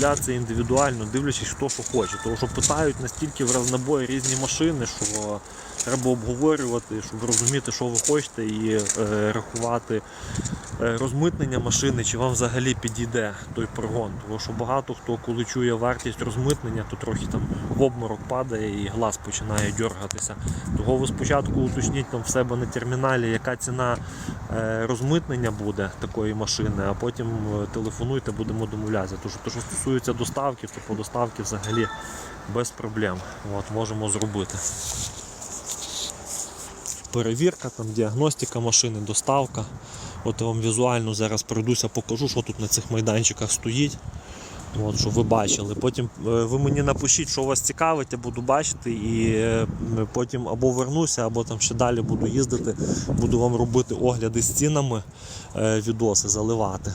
домовлятися індивідуально, дивлячись, хто що хоче. Тому що питають настільки в разнобої різні машини, що треба обговорювати, щоб розуміти, що ви хочете, і е, рахувати е, розмитнення машини, чи вам взагалі підійде той прогон. Тому що багато хто, коли чує вартість розмитнення, то трохи там в обморок падає і глаз починає дергатися. Того ви спочатку уточніть там в себе на терміналі, яка ціна е, розмитнення буде такої машини, а потім е, телефонуйте, будемо домовлятися. Що, то, що стосується доставки, то по доставці взагалі без проблем. От, можемо зробити. Перевірка, там, діагностика машини, доставка. От я вам візуально зараз пройдуся, покажу, що тут на цих майданчиках стоїть. От, щоб ви бачили. Потім е, ви мені напишіть, що вас цікавить, я буду бачити, і е, потім або вернуся, або там ще далі буду їздити, буду вам робити огляди з цінами, е, відоси заливати.